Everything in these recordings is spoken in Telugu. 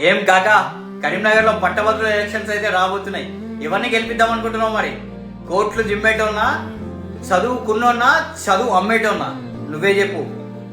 ఏం కాక? కరీంనగర్లో పట్టభద్రుల ఎలక్షన్స్ అయితే రాబోతున్నాయి. ఇవన్నీ గెలిపిద్దాం అనుకుంటున్నావు మరి? కోట్లు జిమ్మేటోన్నా చదువుకున్నోన్నా చదువు అమ్మేటోన్నా? నువ్వే చెప్పు.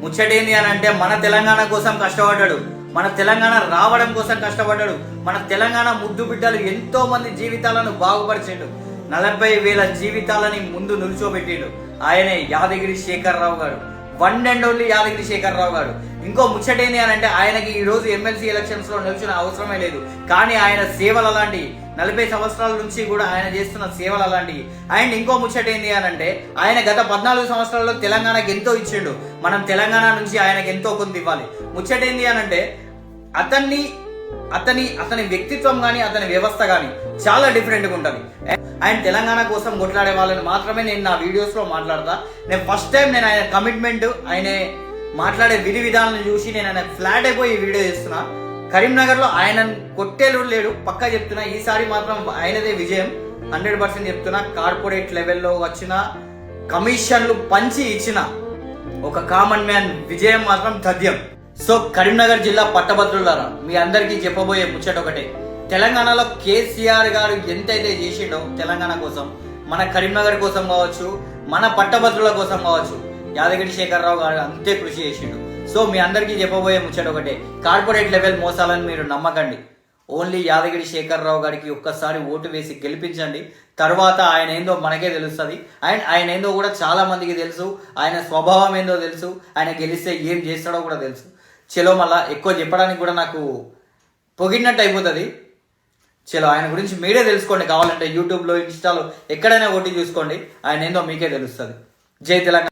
ముచ్చటేంది అని అంటే మన తెలంగాణ కోసం కష్టపడ్డాడు. మన తెలంగాణ రావడం కోసం కష్టపడ్డాడు. మన తెలంగాణ ముద్దు బిడ్డలు ఎంతో మంది జీవితాలను బాగుపరిచాడు. నలభై వేల జీవితాలని ముందు నిల్చోబెట్టిండు. ఆయనే Yadagiri Sekhararao garu. One and only Yadagiri Sekhararao garu. ఇంకో ముచ్చటేంది అని అంటే ఆయనకి ఈ రోజు ఎమ్మెల్సీ ఎలక్షన్స్లో నిల్చున్న అవసరమే లేదు. కానీ ఆయన సేవలు అలాంటివి నలభై సంవత్సరాల నుంచి కూడా ఆయన చేస్తున్న సేవలు అలాంటివి అండ్ ఇంకో ముచ్చటేంది అని అంటే ఆయన గత పద్నాలుగు సంవత్సరాల్లో తెలంగాణకి ఎంతో ఇచ్చిండు. మనం తెలంగాణ నుంచి ఆయనకి ఎంతో కొంత ఇవ్వాలి. ముచ్చటేంది అని అంటే అతన్ని అతని అతని వ్యక్తిత్వం కానీ అతని వ్యవస్థ కానీ చాలా డిఫరెంట్గా ఉంటుంది. అండ్ తెలంగాణ కోసం కొట్లాడే వాళ్ళని మాత్రమే నేను నా వీడియోస్లో మాట్లాడతా. నేను ఫస్ట్ టైం నేను ఆయన కమిట్మెంట్ ఆయన మాట్లాడే విధి విధానాలను చూసి నేను ఆయన ఫ్లాట్ అయిపోయి ఈ వీడియో చేస్తున్నా. కరీంనగర్లో ఆయన కొట్టేలు లేడు పక్కా చెప్తున్నా. ఈసారి మాత్రం ఆయనదే విజయం. హండ్రెడ్ పర్సెంట్ చెప్తున్నా. కార్పొరేట్ లెవెల్లో వచ్చిన కమిషన్లు పంచి ఇచ్చిన ఒక కామన్ మ్యాన్ విజయం మాత్రం తథ్యం సో కరీంనగర్ జిల్లా పట్టభద్రులారా మీ అందరికీ చెప్పబోయే ముచ్చట ఒకటే. తెలంగాణలో కేసీఆర్ గారు ఎంతైతే చేసిండో తెలంగాణ కోసం మన కరీంనగర్ కోసం కావచ్చు మన పట్టభద్రుల కోసం కావచ్చు యాదగిరి శేఖరరావు గారు అంతే కృషి చేసిండు. సో మీ అందరికీ చెప్పబోయే ముచ్చట ఒకటే. కార్పొరేట్ లెవెల్ మోసాలని మీరు నమ్మకండి. ఓన్లీ యాదగిరి శేఖరరావు గారికి ఒక్కసారి ఓటు వేసి గెలిపించండి. తర్వాత ఆయన ఏందో మనకే తెలుస్తుంది. అండ్ ఆయన ఏందో కూడా చాలా మందికి తెలుసు. ఆయన స్వభావం ఏందో తెలుసు. ఆయన గెలిస్తే ఏం చేస్తాడో కూడా తెలుసు. చలో మళ్ళా ఎక్కువ చెప్పడానికి కూడా నాకు పొగిడినట్టు అయిపోతుంది. చలో ఆయన గురించి మీరే తెలుసుకోండి కావాలంటే యూట్యూబ్లో ఇన్స్టాలో ఎక్కడైనా ఓటీ చూసుకోండి. ఆయన ఏందో మీకే తెలుస్తుంది. జై తెలంగాణ.